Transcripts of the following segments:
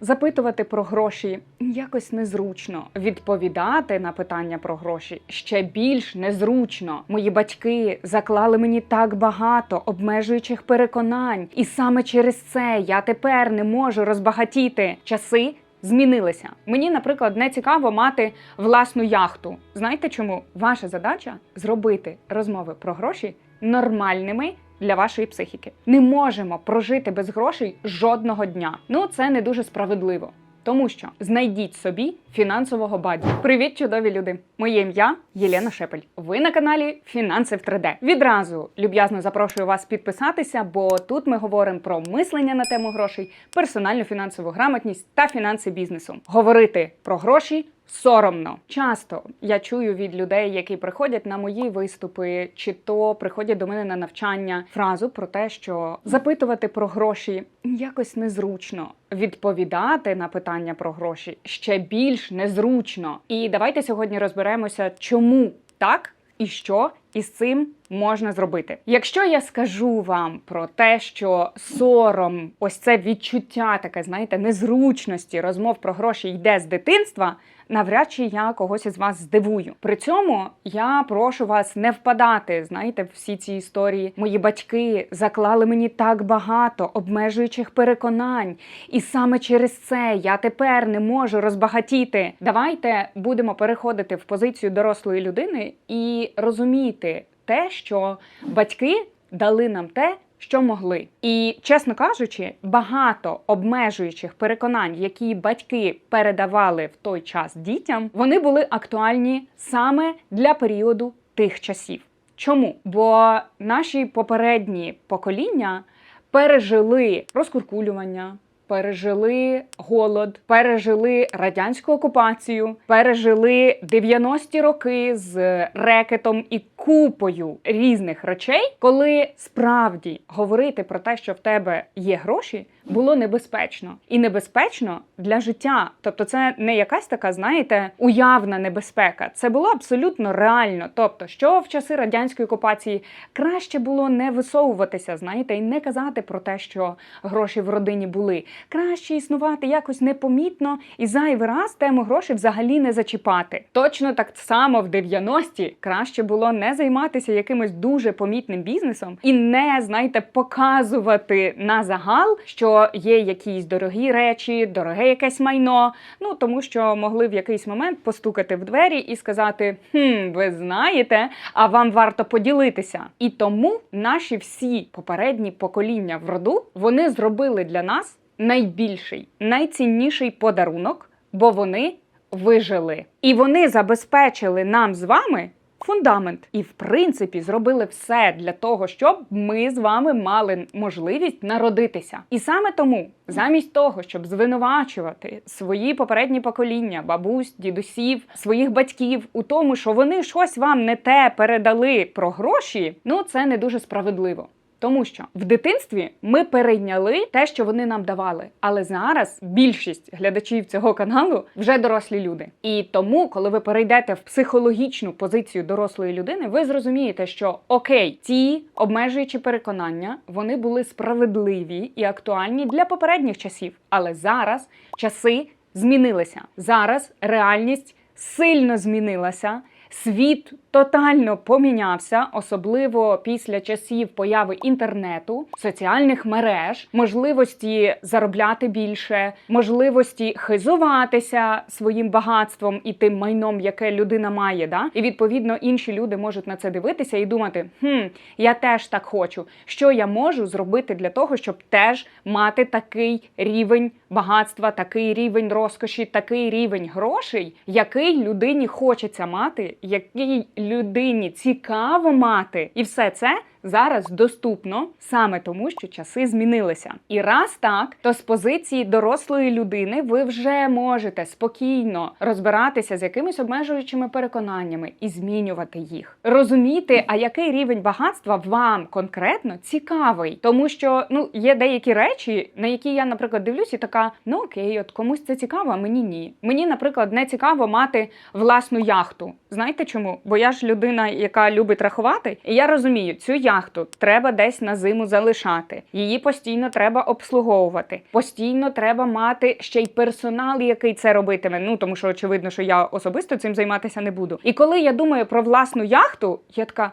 Запитувати про гроші якось незручно. Відповідати на питання про гроші ще більш незручно. Мої батьки заклали мені так багато обмежуючих переконань, і саме через це я тепер не можу розбагатіти. Часи змінилися. Мені, наприклад, не цікаво мати власну яхту. Знаєте чому? Ваша задача зробити розмови про гроші нормальними. Для вашої психіки не можемо прожити без грошей жодного дня. Ну це не дуже справедливо. Тому що знайдіть собі фінансового баді. Привіт, чудові люди! Моє ім'я Єлена Шепель. Ви на каналі Фінанси в 3D. Відразу люб'язно запрошую вас підписатися, бо тут ми говоримо про мислення на тему грошей, персональну фінансову грамотність та фінанси бізнесу. Говорити про гроші. Соромно часто я чую від людей, які приходять на мої виступи, чи то приходять до мене на навчання, фразу про те, що запитувати про гроші якось незручно. Відповідати на питання про гроші ще більш незручно. І давайте сьогодні розберемося, чому так і що із цим можна зробити. Якщо я скажу вам про те, що сором, ось це відчуття, таке, знаєте, незручності розмов про гроші йде з дитинства. Навряд чи я когось із вас здивую. При цьому я прошу вас не впадати. Знаєте, всі ці історії. Мої батьки заклали мені так багато обмежуючих переконань, і саме через це я тепер не можу розбагатіти. Давайте будемо переходити в позицію дорослої людини і розуміти те, що батьки дали нам те. Що могли, і чесно кажучи, багато обмежуючих переконань, які батьки передавали в той час дітям, вони були актуальні саме для періоду тих часів. Чому? Бо наші попередні покоління пережили розкуркулювання. Пережили голод, пережили радянську окупацію, пережили 90-ті роки з рекетом і купою різних речей, коли справді говорити про те, що в тебе є гроші, було небезпечно і небезпечно для життя. Тобто, це не якась така, знаєте, уявна небезпека. Це було абсолютно реально. Тобто, що в часи радянської окупації краще було не висовуватися, знаєте, і не казати про те, що гроші в родині були. Краще існувати якось непомітно і зайвий раз тему грошей взагалі не зачіпати. Точно так само в 90-ті краще було не займатися якимось дуже помітним бізнесом і не знаєте показувати на загал, що є якісь дорогі речі, дороге якесь майно. Ну тому що могли в якийсь момент постукати в двері і сказати: хм, ви знаєте, а вам варто поділитися. І тому наші всі попередні покоління в роду вони зробили для нас найбільший, найцінніший подарунок, бо вони вижили. І вони забезпечили нам з вами. Фундамент і в принципі зробили все для того, щоб ми з вами мали можливість народитися. І саме тому, замість того, щоб звинувачувати свої попередні покоління, бабусь, дідусів, своїх батьків у тому, що вони щось вам не те передали про гроші, ну це не дуже справедливо. Тому що в дитинстві ми перейняли те, що вони нам давали. Але зараз більшість глядачів цього каналу вже дорослі люди. І тому, коли ви перейдете в психологічну позицію дорослої людини, ви зрозумієте, що окей, ці обмежуючі переконання вони були справедливі і актуальні для попередніх часів. Але зараз часи змінилися. Зараз реальність сильно змінилася. Світ тотально помінявся, особливо після часів появи інтернету, соціальних мереж, можливості заробляти більше, можливості хизуватися своїм багатством і тим майном, яке людина має. Да? І відповідно інші люди можуть на це дивитися і думати: хм, я теж так хочу. Що я можу зробити для того, щоб теж мати такий рівень багатства, такий рівень розкоші, такий рівень грошей, який людині хочеться мати, який людині цікаво мати, і все це зараз доступно саме тому, що часи змінилися. І раз так, то з позиції дорослої людини ви вже можете спокійно розбиратися з якимись обмежуючими переконаннями і змінювати їх. Розуміти, а який рівень багатства вам конкретно цікавий, тому що ну є деякі речі, на які я, наприклад, дивлюсь, і така: ну окей, от комусь це цікаво, а мені ні. Мені, наприклад, не цікаво мати власну яхту. Знаєте чому? Бо я ж людина, яка любить рахувати, і я розумію, цю яхту яхту треба десь на зиму залишати. Її постійно треба обслуговувати. Постійно треба мати ще й персонал, який це робитиме. Ну тому що очевидно, що я особисто цим займатися не буду. І коли я думаю про власну яхту, я така.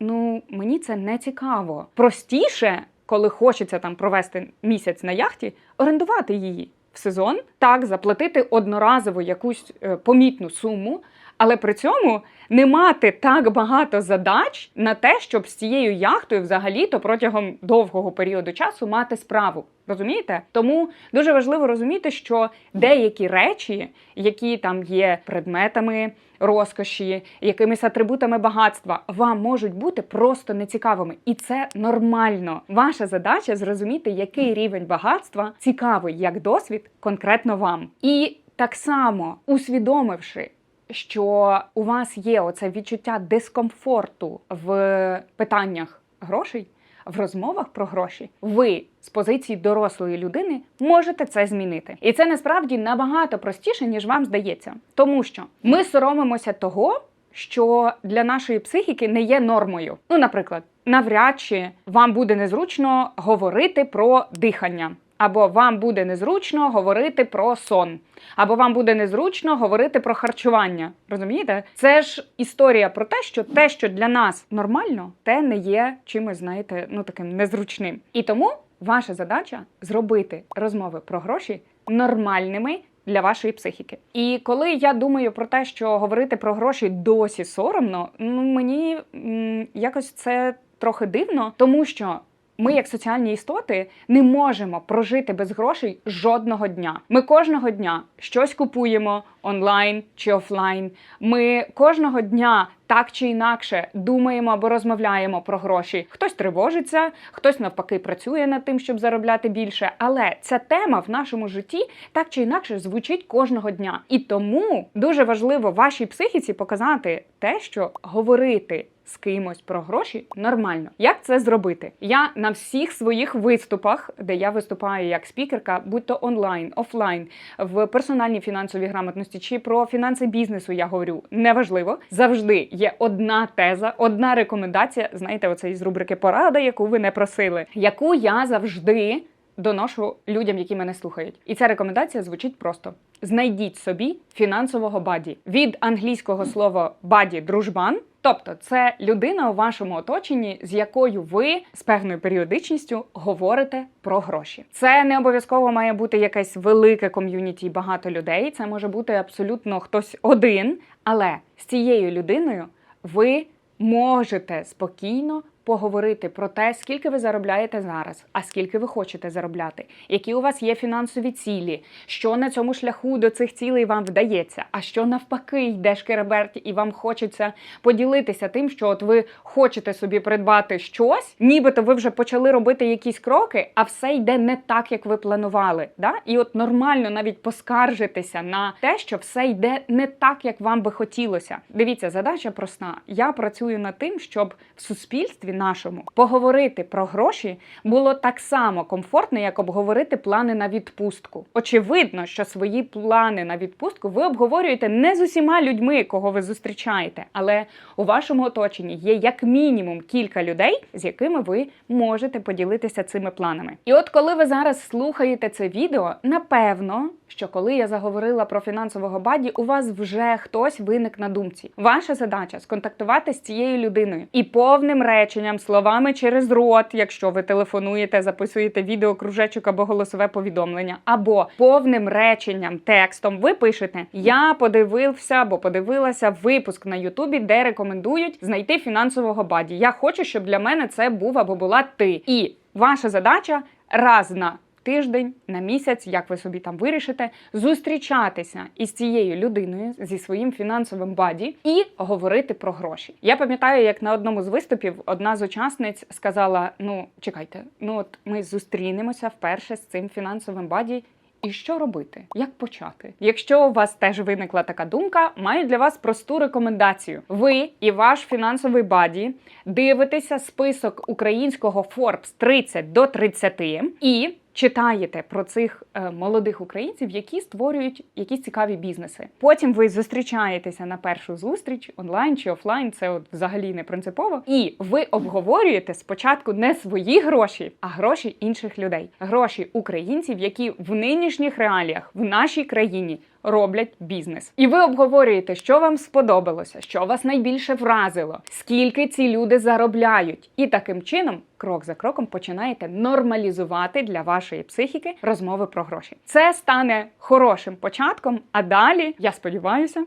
Ну, мені це не цікаво. Простіше, коли хочеться там провести місяць на яхті, орендувати її в сезон, так заплатити одноразово якусь е, помітну суму, але при цьому не мати так багато задач на те, щоб з цією яхтою взагалі-то протягом довгого періоду часу мати справу. Розумієте? Тому дуже важливо розуміти, що деякі речі, які там є предметами розкоші, якимись атрибутами багатства, вам можуть бути просто нецікавими, і це нормально. Ваша задача зрозуміти, який рівень багатства цікавий як досвід конкретно вам. І так само усвідомивши. Що у вас є оце відчуття дискомфорту в питаннях грошей, в розмовах про гроші, ви з позиції дорослої людини можете це змінити. І це насправді набагато простіше, ніж вам здається. Тому що ми соромимося того, що для нашої психіки не є нормою. Ну, наприклад, навряд чи вам буде незручно говорити про дихання. Або вам буде незручно говорити про сон, або вам буде незручно говорити про харчування. Розумієте? Це ж історія про те, що те, що для нас нормально, те не є чимось, знаєте, ну таким незручним. І тому ваша задача зробити розмови про гроші нормальними. Для вашої психіки. І коли я думаю про те, що говорити про гроші досі соромно, ну мені м, якось це трохи дивно, тому що ми, як соціальні істоти, не можемо прожити без грошей жодного дня. Ми кожного дня щось купуємо онлайн чи офлайн. Ми кожного дня так чи інакше думаємо або розмовляємо про гроші. Хтось тривожиться, хтось навпаки працює над тим, щоб заробляти більше. Але ця тема в нашому житті так чи інакше звучить кожного дня. І тому дуже важливо вашій психіці показати те, що говорити. З кимось про гроші нормально. Як це зробити? Я на всіх своїх виступах, де я виступаю як спікерка, будь то онлайн, офлайн, в персональній фінансовій грамотності чи про фінанси бізнесу, я говорю, неважливо. Завжди є одна теза, одна рекомендація. Знаєте, оце із рубрики Порада, яку ви не просили, яку я завжди. Доношу людям, які мене слухають, і ця рекомендація звучить просто: знайдіть собі фінансового баді від англійського слова баді дружбан. Тобто, це людина у вашому оточенні, з якою ви з певною періодичністю говорите про гроші. Це не обов'язково має бути якесь велике ком'юніті, багато людей. Це може бути абсолютно хтось один, але з цією людиною ви можете спокійно поговорити про те, скільки ви заробляєте зараз, а скільки ви хочете заробляти, які у вас є фінансові цілі, що на цьому шляху до цих цілей вам вдається, а що навпаки йде шкереберть, і вам хочеться поділитися тим, що от ви хочете собі придбати щось, нібито ви вже почали робити якісь кроки, а все йде не так, як ви планували. Да? І от нормально навіть поскаржитися на те, що все йде не так, як вам би хотілося. Дивіться, задача проста. Я працюю над тим, щоб в суспільстві нашому поговорити про гроші було так само комфортно, як обговорити плани на відпустку. Очевидно, що свої плани на відпустку ви обговорюєте не з усіма людьми, кого ви зустрічаєте, але у вашому оточенні є як мінімум кілька людей, з якими ви можете поділитися цими планами. І от коли ви зараз слухаєте це відео, напевно. Що коли я заговорила про фінансового баді, у вас вже хтось виник на думці. Ваша задача сконтактувати з цією людиною і повним реченням, словами через рот, якщо ви телефонуєте, записуєте відео, кружечок або голосове повідомлення, або повним реченням, текстом ви пишете: Я подивився або подивилася випуск на Ютубі, де рекомендують знайти фінансового баді. Я хочу, щоб для мене це був або була ти. І ваша задача раз на тиждень, на місяць, як ви собі там вирішите, зустрічатися із цією людиною зі своїм фінансовим баді і говорити про гроші. Я пам'ятаю, як на одному з виступів одна з учасниць сказала: Ну, чекайте, ну от ми зустрінемося вперше з цим фінансовим баді. І що робити? Як почати? Якщо у вас теж виникла така думка, маю для вас просту рекомендацію. Ви і ваш фінансовий баді дивитеся список українського Forbes 30 до 30 і читаєте про цих е, молодих українців, які створюють якісь цікаві бізнеси. Потім ви зустрічаєтеся на першу зустріч онлайн чи офлайн, це от взагалі не принципово. І ви обговорюєте спочатку не свої гроші, а гроші інших людей, гроші українців, які в нинішніх реаліях в нашій країні. Роблять бізнес, і ви обговорюєте, що вам сподобалося, що вас найбільше вразило, скільки ці люди заробляють, і таким чином, крок за кроком, починаєте нормалізувати для вашої психіки розмови про гроші. Це стане хорошим початком. А далі, я сподіваюся,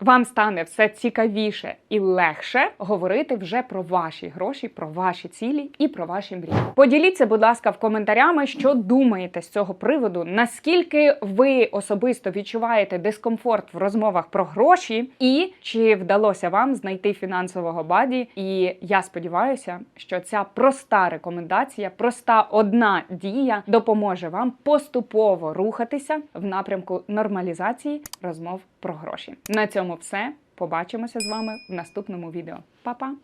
вам стане все цікавіше і легше говорити вже про ваші гроші, про ваші цілі і про ваші мрії. Поділіться, будь ласка, в коментарями, що думаєте з цього приводу, наскільки ви особисто відчуваєте дискомфорт в розмовах про гроші, і чи вдалося вам знайти фінансового баді. І я сподіваюся, що ця проста рекомендація, проста одна дія допоможе вам поступово рухатися в напрямку нормалізації розмов про гроші. На цьому все. Побачимося з вами в наступному відео. Па-па!